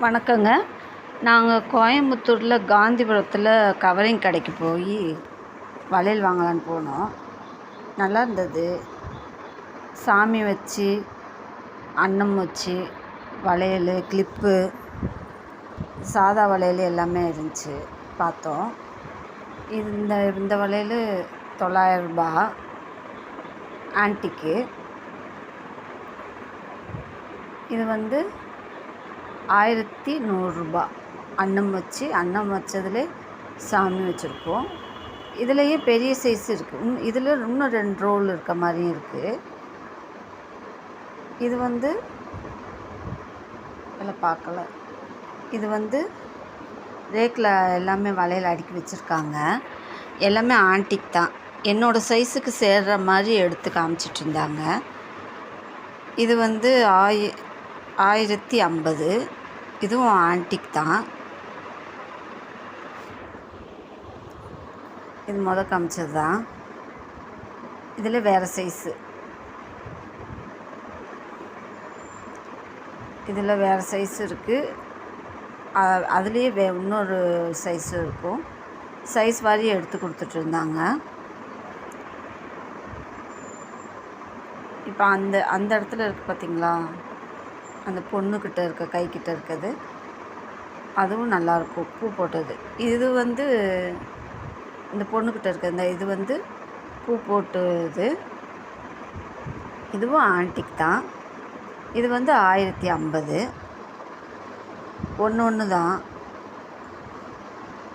வணக்கங்க. நாங்கள் கோயம்புத்தூரில் காந்திபுரத்தில் கவரிங் கடைக்கு போய் வளையல் வாங்கலான்னு போனோம். நல்லா இருந்தது. சாமி வச்சு அன்னம் வச்சு வளையல் கிளிப்பு சாதா வளையல் எல்லாமே இருந்துச்சு பார்த்தோம். இந்த இந்த வளையல் தொள்ளாயிரம் ரூபாய் ஆன்ட்டிக்கு. இது வந்து ஆயிரத்தி நூறுரூபா. அன்னம் வச்சு அன்னம் வச்சதுலே சாமி வச்சுருக்கோம் இதுலேயே பெரிய சைஸ் இருக்குது இதில் இன்னும் ரெண்டு ரோல் இருக்க மாதிரியும் இருக்குது இது வந்து இதில் பார்க்கல. இது வந்து ரேக்கில் எல்லாமே வளையல் அடுக்கி வச்சுருக்காங்க. எல்லாமே ஆன்டிக் தான். என்னோடய சைஸுக்கு சேர்கிற மாதிரி எடுத்து காமிச்சிட்டு இருந்தாங்க. இது வந்து ஆயி ஆயிரத்தி ஐம்பது. இதுவும் ஆன்டிக் தான். இது முத காமிச்சது தான். இதில் வேறு சைஸு இதில் வேறு சைஸ் இருக்குது அதுலேயே வே இன்னொரு சைஸு இருக்கும். சைஸ் வாரி எடுத்து கொடுத்துட்டு இருந்தாங்க. இப்போ அந்த அந்த இடத்துல இருக்குது பார்த்தீங்களா அந்த பொண்ணுக்கிட்ட இருக்க கைக்கிட்ட இருக்கிறது. அதுவும் நல்லாயிருக்கும் பூ போட்டது. இது வந்து இந்த பொண்ணுக்கிட்ட இருக்க இந்த இது வந்து பூ போட்டது. இதுவும் ஆன்டிக் தான். இது வந்து ஆயிரத்தி ஐம்பது. ஒன்று ஒன்று தான்.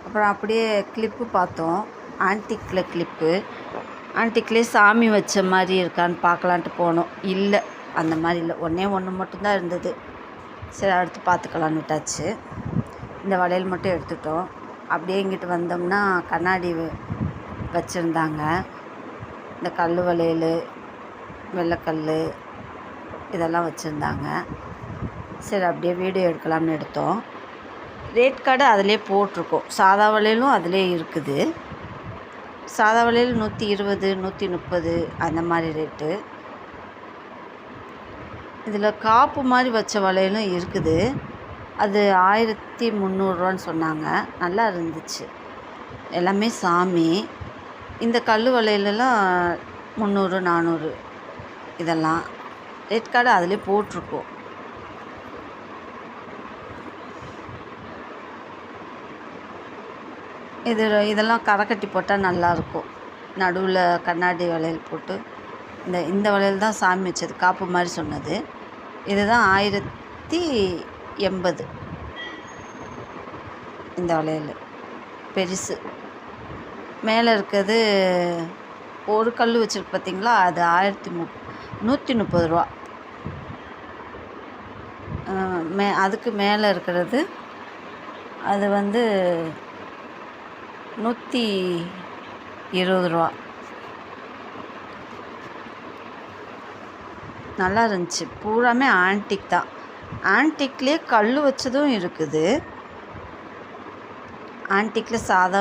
அப்புறம் அப்படியே கிளிப்பு பார்த்தோம். ஆன்டிக்கில் கிளிப்பு ஆன்டிக்லேயே சாமி வச்ச மாதிரி இருக்கான்னு பார்க்கலான்ட்டு போனோம். இல்லை. அந்த மாதிரி இல்லை. ஒன்றே ஒன்று மட்டும்தான் இருந்தது. சரி அடுத்து பார்த்துக்கலான்னு விட்டாச்சு. இந்த வளையல் மட்டும் எடுத்துட்டோம். அப்படியே இங்கிட்டு வந்தோம்னா கண்ணாடி வச்சுருந்தாங்க. இந்த கல் வளையல் வெள்ளைக்கல் இதெல்லாம் வச்சுருந்தாங்க. சரி அப்படியே வீடியோ எடுக்கலாம்னு எடுத்தோம். ரேட் கார்டு அதிலே போட்டிருக்கோம். சாதா வளையலும் அதிலே இருக்குது. சாதா வளையல் நூற்றி இருபது நூற்றி முப்பது அந்த மாதிரி ரேட்டு. இதில் காப்பு மாதிரி வச்ச வளையலும் இருக்குது. அது ஆயிரத்தி முந்நூறுரூவான்னு சொன்னாங்க. நல்லா இருந்துச்சு. எல்லாமே சாமி. இந்த கல் வளையலெல்லாம் முந்நூறு நானூறு இதெல்லாம். ரேட் கார்டு அதிலே போட்டிருக்கோம். இது இதெல்லாம் கரை கட்டி போட்டால் நல்லாயிருக்கும். நடுவில் கண்ணாடி வளையல் போட்டு. இந்த இந்த வளையல் தான் சாமி வச்சது காப்பு மாதிரி சொன்னது. இதுதான் ஆயிரத்தி எண்பது. இந்த வளையல். பெருசு. மேலே இருக்கிறது ஒரு கல் வச்சுருக்கு பார்த்தீங்களா அது ஆயிரத்தி மு நூற்றி முப்பது ரூபா. மே அதுக்கு மேலே இருக்கிறது அது வந்து நூற்றி இருபது ரூபா. நல்லா இருந்துச்சு பூராமே ஆன்டிக் தான். ஆன்டிக்லேயே கல் வச்சதும் இருக்குது. ஆன்டிக்கில் சாதா